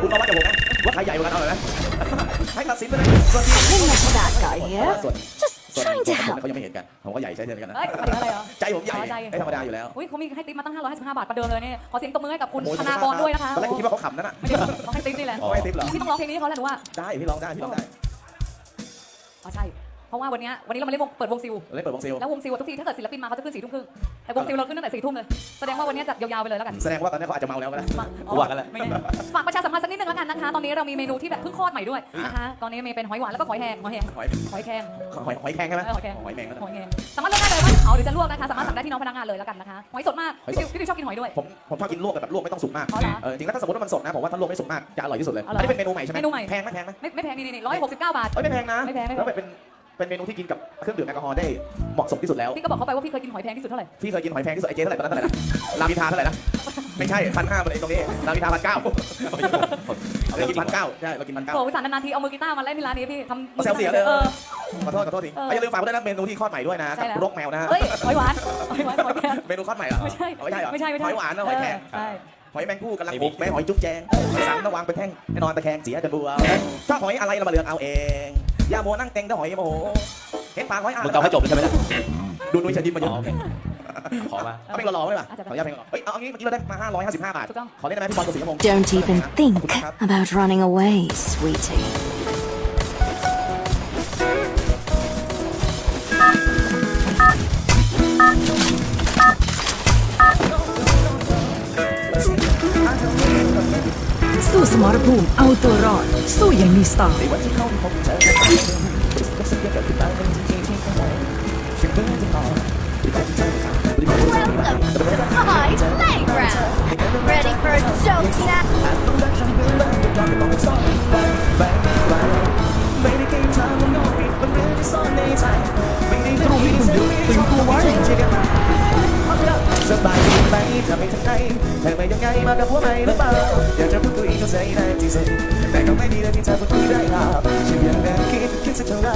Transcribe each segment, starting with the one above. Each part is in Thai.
คุณมาวัดกับผมนะว่าใครใหญ่กว่ากันเอาเลยนะให้ตัดสินไปเลยส่วนที่ Look at that guy ส่ here. วน Just ส่วน trying to ผม help. เขายังไม่เห็นกันผมก็ใหญ่ใช่เช่นกันนะเอ้ยหมายถึงอะไรเหรอใจผมใหญ่อ๋อใจ ไม่ธรรมดาอยู่แล้วอุ้ยเขามีให้ติ๊บมาตั้ง 555 บาทประเดิมเลยเนี่ยขอเสียงตบมือให้กับคุณโอ้ยธนากรด้วยนะคะตอนแรกคิดว่าเขาขำนั่นน่ะ ไม่ได้ต้องให้ติ๊บนี่แหละอ๋อให้ติ๊บเหรอ ที่ต้องร้องเพลงนี้ให้เขาแหละหนูว่าได้พี่ร้องได้พี่ร้องได้ อ๋อใช่ เพราะว่าวันเนี้ยวันนี้เรามาเล่นวงเปิดวงซิลเล่นเปิดวงซิลแล้ววงซิลทุกทีถ้าเกิดศิลปินมาเขาจะขึ้นสี่ทุ่มครึ่งแต่วงซิลเราขึ้นตั้งแต่สี่ทุ่มเลยแสดงว่าวันเนี้ยจัดยาวๆไปเลยแล้วกันแสดงว่าตอนนี้เขาอาจจะเมาแล้วก็ได้ มากูว่ากันแหละ ไม่แน่ฝากประชาสัมพันธ์สักนิดนึงแล้วกันนะคะ ตอนนี้เรามีเมนูที่แบบเพิ่งคลอดใหม่ด้วยนะคะตอนนี้มีเป็นหอยหวานแล้วก็หอยแห้งหอยแห้งหอยหอยแครง หอยหอยแข็งใช่ไหมเออหอยแครง หอยแมงนั่นหน่ะอยแห้งสามารถเลือกได้เลยว่าจะเผาหรือจะลวกนะคะสามารถสั่งได้ที่น้องพนักงานเลยแล้วกันนะคะหอยสดมากหอยพี่สดดิวพี่ดิวชอบกินหอยด้วย ผมผมชอบกินลวกแต่แบบลวกไม่ต้องสุกมากอ๋อเหรอเออจริงๆแล้วถ้าสมมติว่ามันสดนะผมว่าถ้าลวกไม่สุกมากจะอร่อยที่สุดเลยอ๋อเหรออันนี้เป็นเมนูใหม่ใช่ไหมเมนูใหม่ แพงไหมแพงไหมไม่ไม่แพงนี่นี่ร้อยหกสิบเก้าบาท เอ้ยไม่แพงนะไม่แพงไม่แพง แล้วเป็น เป็นเมนูที่กินกับเครื่องดื่มแอลกอฮอล์ได้เหมาะสมที่สุดแล้ว พี่ก็บอกเขาไปว่าพี่เคยกินหอยแพงที่สุดเท่าไหร่ พี่เคยกินหอยแพงที่สุดไอเจ๊เท่าไหร่ตอนนั้นเท่าไหร่นะรามอินทราเท่าไหร่นะไม่ใช่พันห้าเลยตรงนี้รามอินทราพันเก้าเรากินพันเก้าใช่เรากินพันเก้าโอ้วิสานนานๆทีเอามือกีตาร์มาเล่นที่ร้านนี้พี่ทำเอาแซวเสียเลยเออขอโทษขอโทษทีเออเอาอย่าลืมฝากไว้ด้วยนะเมนูที่คลอดใหม่ด้วยนะใช่กับแล้วรกแมวนะฮะเฮ้ยหอยหวานหอยหวานหอยแครงเมนูคลอดใหม่เหรอไม่ใช่เอาไม่ใช่เหรอไม่ใช่ไม่ใช่หอยหวานนะหอยแครงเใช่หอยแมงผู้กำลังบุกแม่หอยจุ๊บแจงหอยสังระวางเป็นแท่งให้นอนตะแคงเสียกันบัวถ้าหอยอะไรเรามาเลือกเอาเองอ ย่ามัวนั่งเต็งถ้าหอยโมโหเห็นปากหอยอะมึงเอาให้จบเลยใช่ไหมล่ะดูนุ้ยเชนดินมาอยู่อ๋อโอเคขอมาเอาเพลงหล่อๆไว้ป่ะขออนุญาตเพลงหล่อเฮ้ยเอาเอางี้เมื่อกี้เราได้มา 555 บาทถูกต้องขอเล่นได้ไหมพี่บอลกับสีกระมง Don't even think ขอบคุณครับ about running away, sweetie. สู้สมรภูมิเอาตัวรอด สู้อย่างมีสไตล์ Welcome to High Playground! ดีเลยที่เธอพูดคุยได้หรอกฉันยังแอบคิดคิดสักเท่าไร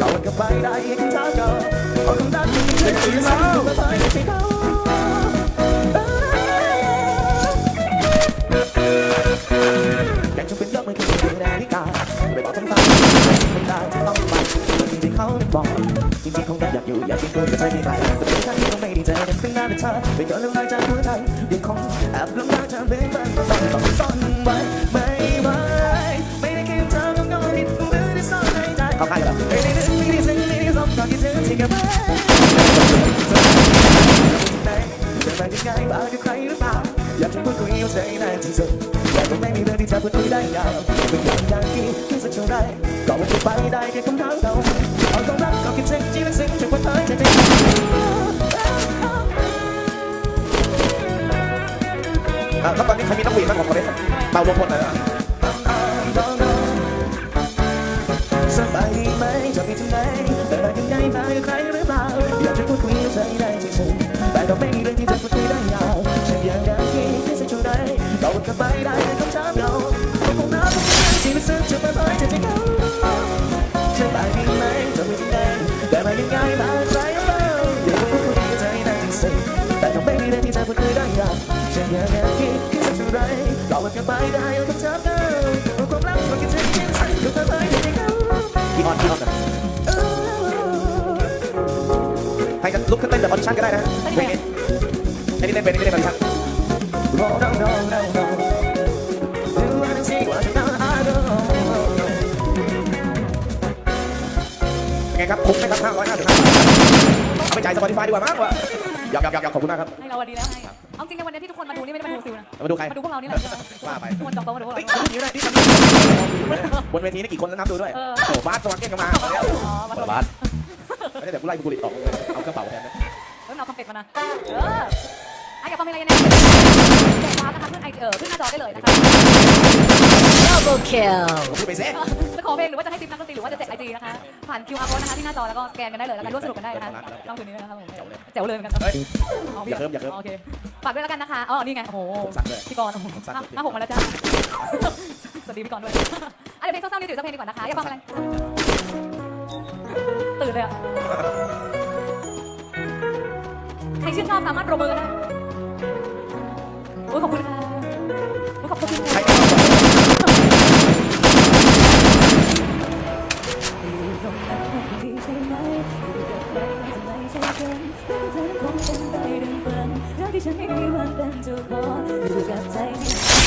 ก่อนกับไปได้ยังเท้าก่อนเอาคำรักที่เธอคุยมาไม่ไปไม่ใช่เขาอยากจะเป็นยอดมือคือเป็นนาฬิกาไปบอกทั้งฟ้าไม่ได้จะต้องไปจริงๆเขาไม่บอกจริงๆคงอยากอยู่อยากกินตัวจะใจไม่ไปแต่เป็นครั้งที่ต้องไม่ดีใจแต่เป็นหน้าเป็นเธอไปเกินลำลายจากหัวใจยังคงแอบลำลายจากเบื้องบนซ่อนต้องซ่อนไว้ ไปยังไงบ้างกับใครหรือเปล่า อยากจะพูดคุยเอาใจนานที่สุดแต่ก็ไม่มีเรื่องที่จะพูดคุยได้ยาวเป็นอย่างอย่างที่คิดสักเท่าไรก็ว่าจะไปได้แค่คำถามเดาเอาความรักก็คิดเช็คที่เป็นสิ่งจะพูดเผยใจจริงอะแล้วตอนนี้ใครมีนักวิ่งบ้างของคนนี้เป่าวงพลหน่อยนะ ไปได้แค่คำถามเดียวก็คงนับก็คิดถึงที่สุดจะเปิดเผยใจจริงพี่ออนพี่ออนกันใครจะลุกขึ้นเต้นแบบออดิชั่นก็ได้นะเพลงนี้ไอ้นี่เต้นเป็นอ้นี่เต้นแบบออดิชั่นเป็นไงครับคุ้มไหมครับ555เอาไปจ่ายสปอติฟายดีกว่ามั้งวะหยอกหยอกหยอกขอบคุณมากครับ ให้เราวันดีแล้วให้ เอาจริงในวันนี้ที่ทุกคนมาดูนี่ไม่ได้มาดูซิลนะ มาดูใคร มาดูพวกเรานี่แหละว่าไปทุกคนจองโต๊ะมาดูพวกเฮ้ยเราพูดอย่างนี้ได้ที่บนเวทีนี่กี่คนแล้วนับดูด้วยเออ โอ้บาสสวัสดิ์เก่งกันมาอ๋อมาบดูทบาทไม่ได้แต่กูไล่กูหลีกต่อเอาเครื่องเป่าแทนนะเฮ้ยเราทำเป็ดมานะ เออไอ้กับฟังเพลงอะไรกันเนี่ยแจกวาร์ปนะคะขึ้นไอเออขึ้นหน้าจอได้เลยนะคะ Double kill. ผมพูดไปเซ่จะขอเพลงหรือว่าจะให้ติปนักดนตรีหรือว่าจะแจกไอจีนะคะ ผ่าน QR code นะคะที่หน้าจอแล้วก็สแกนกันได้เลยแล้วกันร่วมสนุกกันได้นะคะน้องคืนนี้นะครับผมแจ๋วเลยเหมือนกันครับเฮ้ยเอาอย่าเคิมอย่าเคิมโอเค ฝากด้วยแล้วกันนะคะอ๋อนี่ไง โอ้โหผมสั่งเลยพี่กรณ์โอ้โหผมสั่งห้าเลย ห้าหกมาแล้วจ้า สวัสดีพี่กรณ์ด้วยอะเดี๋ยวเพลงเศร้าๆนี่เดี๋ยวจะเพลงดีกว่านะคะ อยากฟังอะไร ตื่นเลยอะ ใครชื่นชอบสามารถปรบมือกันได้โอ้ยขอบคุณค่ะโอ้ยขอบคุณใครค่ะ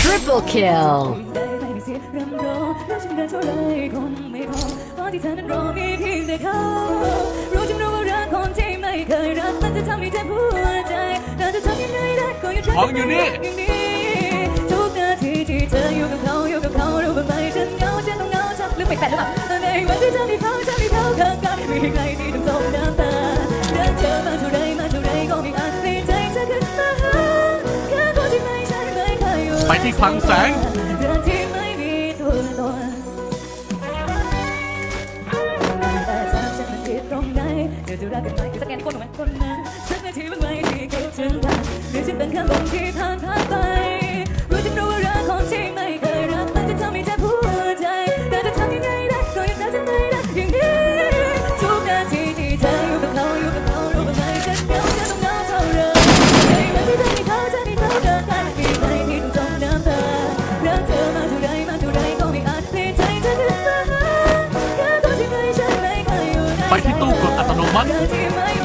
Triple kill รู้จึงรู้ว่ารักคนที่ไม่เคยรักมันจะทำให้เจ็บหัวใจเธอจะทำยังไงได้ก็ยังรักของอยู่นี่ทุกนาทีที่เธออยู่กับเขาอยู่กับเขารู้บ้างไหมฉันเหงาฉันต้องเหงาชักหรือไปแปดหรือเปล่าในวันที่เธอมีเขาฉันมีเขาข้างกายไม่มีใครที่ต้องจมน้ำตารักเธอมาเท่าไร ไปที่คลังแสงเรื่องที่ไม่มีตัวามฉันมันผิดตรงไหนเธอจะรักกันไหมสแกนคนหนูไหมคนนั้นสักนาทีบ้างไหมที่คิดถึงกันหรือจะเป็นแค่ลมที่ผ่านผ่านไป ก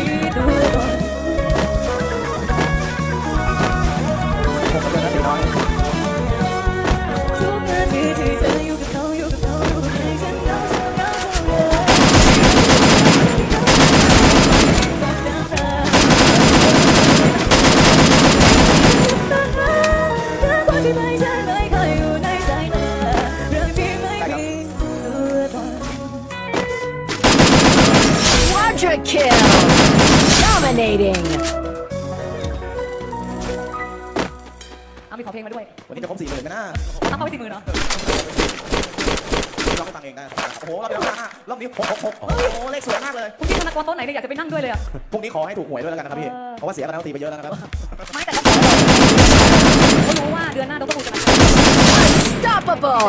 Quadra kill. Dominating. เอามีขอเพลงมาด้วยวันนี้จะครบสี่หมื่นไหมนะตั้งเป้าไว้สี่หมื่นเนาะร้องให้ฟังเองได้ โอ้โหรอบนี้ห้ารอบนี้หกหกหกโอ้โหเลขสวยมากเลยคุณพี่ธนากรโต๊ะไหนเนี่ยอยากจะไปนั่งด้วยเลยอะพรุ่งนี้ขอให้ถูกหวยด้วยแล้วกันนะครับพี่เออเพราะว่าเสียกันแล้วตีไปเยอะแล้วนะครับ ไม่แต่ก็ขอเขารู้ว่าเดือนหน้าดรบูจะมา Unstoppable.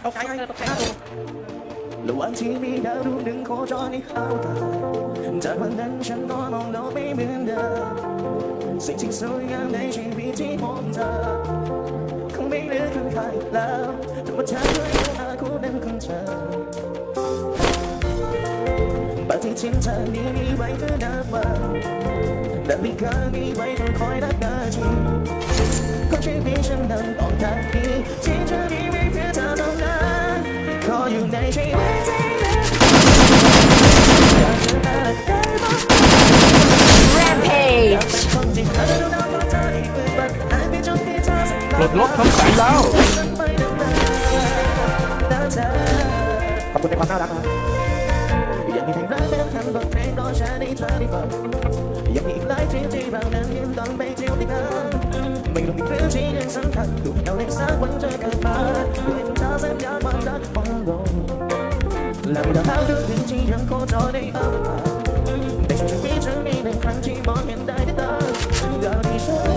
เข้าใจไงเออตกใจมาก ดูระหว่างที่มีดาวดวงหนึ่งโคจรในเอาตาจากวันนั้นฉันก็มองโลกไม่เหมือนเดิมสิ่งที่สวยงามในชีวิตที่ผมเจอคงไม่เหลือใครแล้วแต่ว่าเธอด้วยอาคู่นั้นของเธอบางทีทิ้งเธอนี้มีไว้เพื่อนับวันแต่ไม่เคยมีไว้เพื่อคอยรักนาทีของชีวิตฉันนั้นต้องการที่ที่เธอมีไว้เพื่อเธอเท่านั้นขออยู่ในชีวิต แสงแล้วขอบคุณในความน่ารักนะยังมีเพลงรักเป็นคำบทเพลงรอฉันให้เธอได้ฟังยังมีอีกหลายที่ที่เรานั้นยังต้องไปเที่ยวด้วยกันไม่รู้มีเรื่องที่ยังสำคัญดูเอาเล็กสักวันจะเกิดมาด้วยเธอสัญญาความรักของเราและมีดาวดวงหนึ่งที่ยังโคจรในอวกาศในชีวิตฉันมีหนึ่งครั้งที่มองเห็นได้ด้วยตาดาวที่ฉัน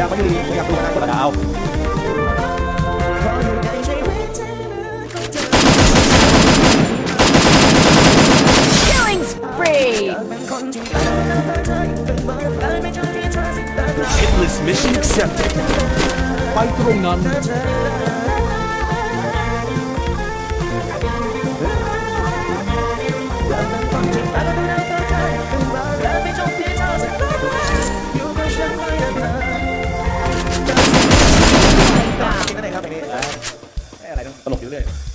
ให้ดาวมันดีผมอยากดูมานานกว่าดาว Killing spree. Endless mission accepted ไปตรงนั้น อ